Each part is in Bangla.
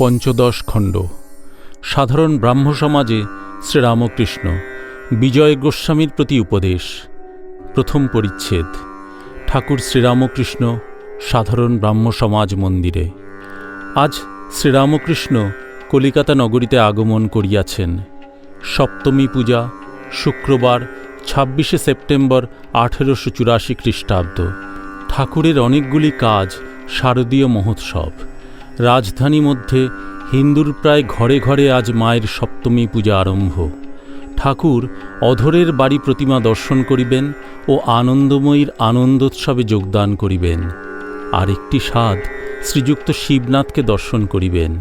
পঞ্চদশ খণ্ড। সাধারণ ব্রাহ্ম সমাজে শ্রীরামকৃষ্ণ বিজয় গোস্বামীর প্রতি উপদেশ। প্রথম পরিচ্ছেদ। ঠাকুর শ্রীরামকৃষ্ণ সাধারণ ব্রাহ্ম সমাজ মন্দিরে। আজ শ্রীরামকৃষ্ণ কলিকাতা নগরীতে আগমন করিয়াছেন। সপ্তমী পূজা, শুক্রবার, ছাব্বিশে সেপ্টেম্বর আঠেরোশো চুরাশি খ্রিস্টাব্দ। ঠাকুরের অনেকগুলি কাজ শারদীয় মহোৎসব। রাজধানী মধ্যে হিন্দুর প্রায় ঘরে ঘরে আজ মায়ের সপ্তমী পূজা আরম্ভ। ঠাকুর অধরের বাড়ি প্রতিমা দর্শন করিবেন ও আনন্দময়ীর আনন্দোৎসবে যোগদান করিবেন। আর একটি স্বাদ শ্রীযুক্ত শিবনাথকে দর্শন করিবেন।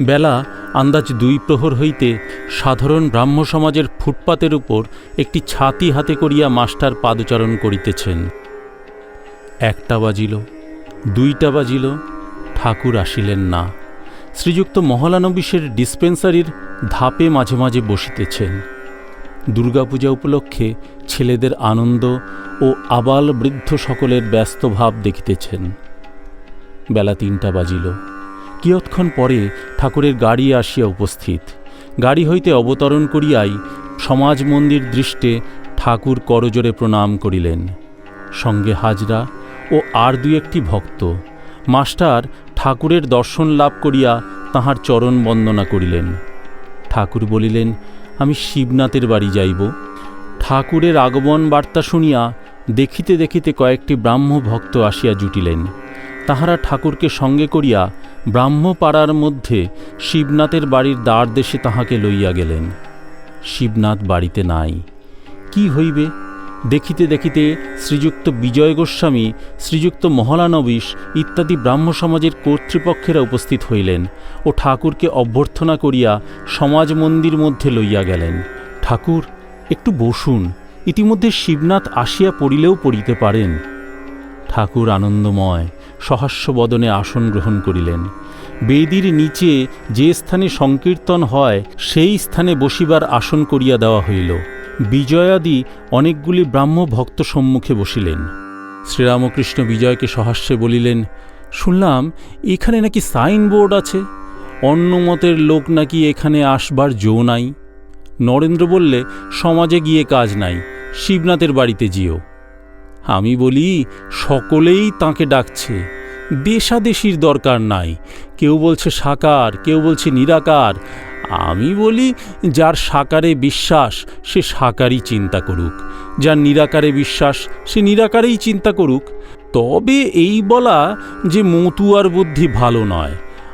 বেলা আন্দাজ দুই প্রহর হইতে সাধারণ ব্রাহ্ম সমাজের ফুটপাতের উপর একটি ছাতি হাতে করিয়া মাস্টার পাদচারণ করিতেছেন। একটা বাজিল, দুইটা বাজিল ঠাকুর আসিলেন না। শ্রীযুক্ত মহলানবিশের ডিসপেন্সারির ধাপে মাঝে মাঝে বসিতেছেন। দুর্গাপূজা উপলক্ষে ছেলেদের আনন্দ ও আবাল বৃদ্ধ সকলের ব্যস্ত ভাব দেখিতেছেন। বেলা তিনটা বাজিল। কিয়ৎক্ষণ পরে ঠাকুরের গাড়ি আসিয়া উপস্থিত। গাড়ি হইতে অবতরণ করিয়াই সমাজ মন্দির দৃষ্টে ঠাকুর করজোরে প্রণাম করিলেন। সঙ্গে হাজরা ও আর দু একটি ভক্ত। মাস্টার ঠাকুরের দর্শন লাভ করিয়া তাহার চরণ বন্দনা করিলেন। ঠাকুর বলিলেন, আমি শিবনাথের বাড়ি যাইব। ঠাকুরের আগমন বার্তা শুনিয়া দেখিতে দেখিতে কয়েকটি ব্রাহ্ম ভক্ত আসিয়া জুটিলেন। তাহারা ঠাকুরকে সঙ্গে করিয়া ব্রাহ্মপাড়ার মধ্যে শিবনাথের বাড়ির দ্বার দেশে তাহাকে লইয়া গেলেন। শিবনাথ বাড়িতে নাই। কি হইবে? দেখিতে দেখিতে শ্রীযুক্ত বিজয় গোস্বামী, শ্রীযুক্ত মহলানবিশ ইত্যাদি ব্রাহ্ম সমাজের কর্তৃপক্ষেরা উপস্থিত হইলেন ও ঠাকুরকে অভ্যর্থনা করিয়া সমাজ মন্দির মধ্যে লইয়া গেলেন। ঠাকুর, একটু বসুন, ইতিমধ্যে শিবনাথ আসিয়া পড়িলেও পড়িতে পারেন। ঠাকুর আনন্দময় সহাস্য বদনে আসন গ্রহণ করিলেন। বেদির নিচে যে স্থানে সংকীর্তন হয়, সেই স্থানে বসিবার আসন করিয়া দেওয়া হইল। বিজয়াদি অনেকগুলি ব্রাহ্ম ভক্ত সম্মুখে বসিলেন। শ্রীরামকৃষ্ণ বিজয়কে সহাস্যে বলিলেন, শুনলাম, এখানে নাকি সাইনবোর্ড আছে। অন্য মতের লোক নাকি এখানে আসবার জো নাই। নরেন্দ্র বললে, সমাজে গিয়ে কাজ নাই, শিবনাথের বাড়িতে যেও। আমি বলি, সকলেই তাকে ডাকছে। দেশাদেশির দরকার নাই। কেউ বলছে সাকার, কেউ বলছে নিরাকার। আমি বলি, যার সাকারে বিশ্বাস, সে সাকারই চিন্তা করুক। যার নিরাকারে বিশ্বাস, সে নিরাকারেই চিন্তা করুক। তবে এই বলা যে মতুয়ার বুদ্ধি ভালো নয়।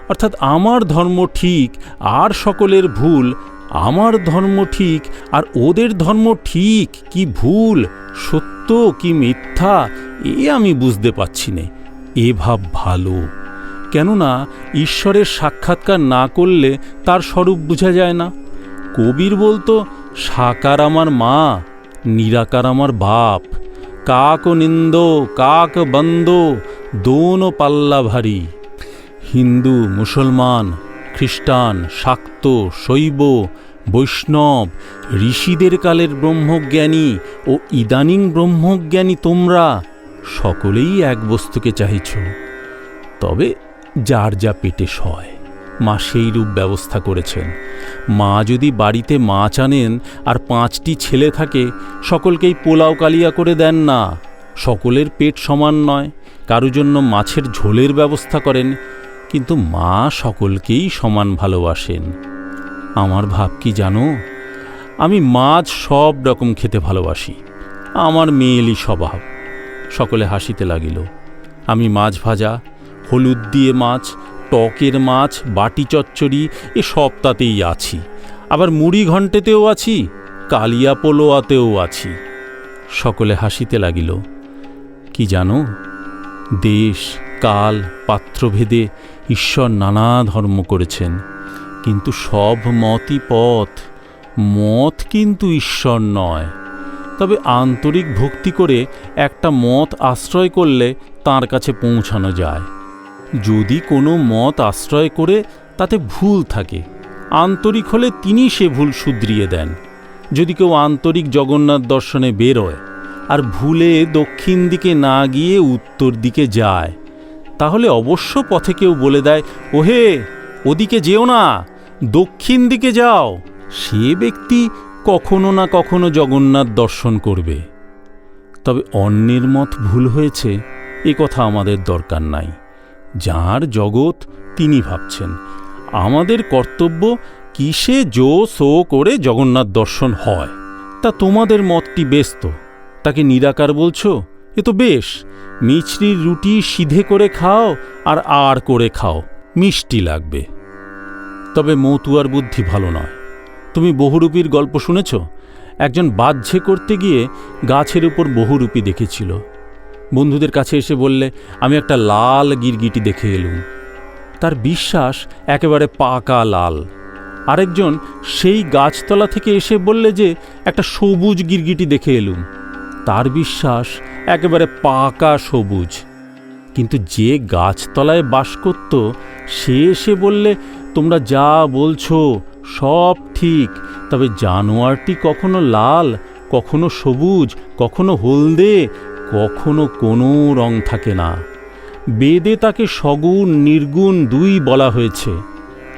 অর্থাৎ আমার ধর্ম ঠিক, আর সকলের ভুল, আমার ধর্ম ঠিক, আর ওদের ধর্ম ঠিক কি ভুল, সত্য কি মিথ্যা, এ আমি বুঝতে পারছি না। এ ভাব ভালো। কেননা ঈশ্বরের সাক্ষাৎকার না করলে তার স্বরূপ বোঝা যায় না। কবির বলতো, সাকার আমার মা, নিরাকার আমার বাপ, কাক নিন্দ, কাক বন্দ, দোনো পাল্লা ভারী। হিন্দু, মুসলমান, খ্রিস্টান, শাক্ত, শৈব, বৈষ্ণব, ঋষিদের কালের ব্রহ্মজ্ঞানী ও ইদানিং ব্রহ্মজ্ঞানী তোমরা সকলেই এক বস্তুকে চাহিছ। তবে যার যা পেটে সয়। মা সেই রূপ ব্যবস্থা করেছেন। মা যদি বাড়িতে মাছ আনেন আর পাঁচটি ছেলে থাকে, সকলকেই পোলাও কালিয়া করে দেন না। সকলের পেট সমান নয়, কারও জন্য মাছের ঝোলের ব্যবস্থা করেন, কিন্তু মা সকলকেই সমান ভালোবাসেন। আমার ভাব কি জানো? আমি মাছ সব রকম খেতে ভালোবাসি। আমার মেয়েলি স্বভাব। সকলে হাসিতে লাগিল। আমি মাছ ভাজা হলুদ দিয়ে মাছ, টকের মাছ, বাটি চচ্চড়ি, এ সপ্তাহতেই আছি। আবার মুড়ি ঘণ্টেতেও আছি, কালিয়া পোলোয়াতেও আছি। সকলে হাসিতে লাগিল। কি জানো? দেশ, কাল, পাত্রভেদে ঈশ্বর নানা ধর্ম করেছেন। কিন্তু সব মতই পথ, মত কিন্তু ঈশ্বর নয়। তবে আন্তরিক ভক্তি করে একটা মত আশ্রয় করলে তার কাছে পৌঁছানো যায়। যদি কোনো মত আশ্রয় করে, তাতে ভুল থাকে। আন্তরিক হলে তিনি সে ভুল শুধরিয়ে দেন। যদি কেউ আন্তরিক জগন্নাথ দর্শনে বেরোয়, আর ভুলে দক্ষিণ দিকে না গিয়ে উত্তর দিকে যায়, তাহলে অবশ্য পথে কেউ বলে দেয়, ওহে, ওদিকে যেও না, দক্ষিণ দিকে যাও। সে ব্যক্তি কখনো না কখনো জগন্নাথ দর্শন করবে। তবে অন্যের মত ভুল হয়েছে, এ কথা আমাদের দরকার নাই। যার জগৎ তিনি ভাবছেন। আমাদের কর্তব্য কিসে জো সো করে জগন্নাথ দর্শন হয়। তা তোমাদের মতটি বেশ তো তাকে নিরাকার বলছো, এ তো বেশ। মিছরির রুটি সিধে করে খাও আর আর করে খাও। মিষ্টি লাগবে। তবে মৌতুয়ার বুদ্ধি ভালো নয়। তুমি বহুরূপীর গল্প শুনেছ? একজন বাহ্যে করতে গিয়ে গাছের উপর বহুরূপী দেখেছিল। বন্ধুদের কাছে এসে বললে, আমি একটা লাল গিরগিটি দেখে এলুম। তার বিশ্বাস একেবারে পাকা লাল। আরেকজন সেই গাছতলা থেকে এসে বললে যে, একটা সবুজ গিরগিটি দেখে এলুম। তার বিশ্বাস একেবারে পাকা সবুজ। কিন্তু যে গাছতলায় বাস করত, সে এসে বললে, তোমরা যা বলছো সব ঠিক, তবে জানোয়ারটি কখনো লাল, কখনো সবুজ, কখনো হলদে কখনো কোনো রং থাকে না। বেদে তাকে সগুণ, নির্গুণ দুই বলা হয়েছে।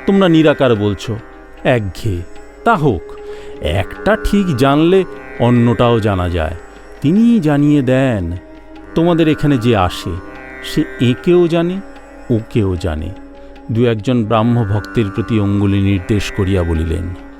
তোমরা নিরাকার বলছো, একঘেয়ে। তা হোক, একটা ঠিক জানলে অন্যটাও জানা যায়। তিনি জানিয়ে দেন, তোমাদের এখানে যে আসে, সে একেও জানে, ওকেও জানে। দু একজন ব্রাহ্ম ভক্তের প্রতি অঙ্গুলি নির্দেশ করিয়া বলিলেন